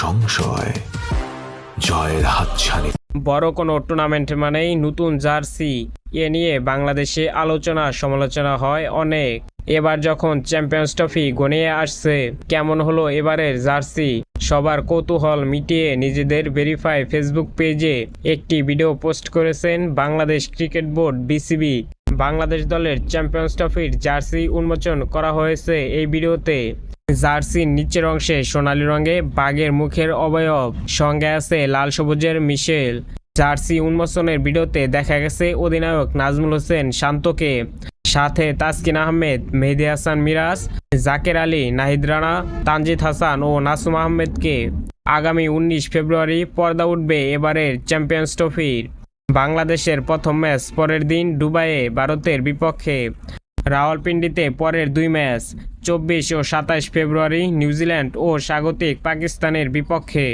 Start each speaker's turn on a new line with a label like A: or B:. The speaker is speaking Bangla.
A: সংশয়। জয়ের হাতছানি।
B: বড় কোনো টুর্নামেন্ট মানেই নতুন জার্সি। এ নিয়ে বাংলাদেশে আলোচনা সমালোচনা হয় অনেক। এবার যখন চ্যাম্পিয়ন্স ট্রফি গনিয়ে আসছে, কেমন হলো এবারের জার্সি? সবার কৌতূহল মিটিয়ে নিজেদের ভেরিফাই ফেসবুক পেজে একটি ভিডিও পোস্ট করেছেন Bangladesh cricket board BCB Bangladesh দলের চ্যাম্পিয়ন্স ট্রফির জার্সি উন্মোচন করা হয়েছে এই ভিডিওতে জার্সির নিচের অংশে সোনালী রঙে, বাঘের মুখের অবয়ব। সঙ্গে আছে লাল সবুজের মিশেল। জার্সি উন্মোচনের ভিডিওতে দেখা গেছে অধিনায়ক নাজমুল হোসেন শান্তকে। সাথে তাসকিন আহমেদ, মেহেদি হাসান মিরাজ, জাকের আলী, নাহিদ রানা, তানজিদ হাসান ও নাসুম আহমেদকে। আগামী উনিশ ফেব্রুয়ারি পর্দা উঠবে এবারের চ্যাম্পিয়ন্স ট্রফির। বাংলাদেশের প্রথম ম্যাচ পরের দিন দুবাইয়ে ভারতের বিপক্ষে। রাওয়ালপিন্ডিতে পরের দুই ম্যাচ চব্বিশ ও সাতাশ ফেব্রুয়ারি নিউজিল্যান্ড ও স্বাগতিক পাকিস্তানের বিপক্ষে।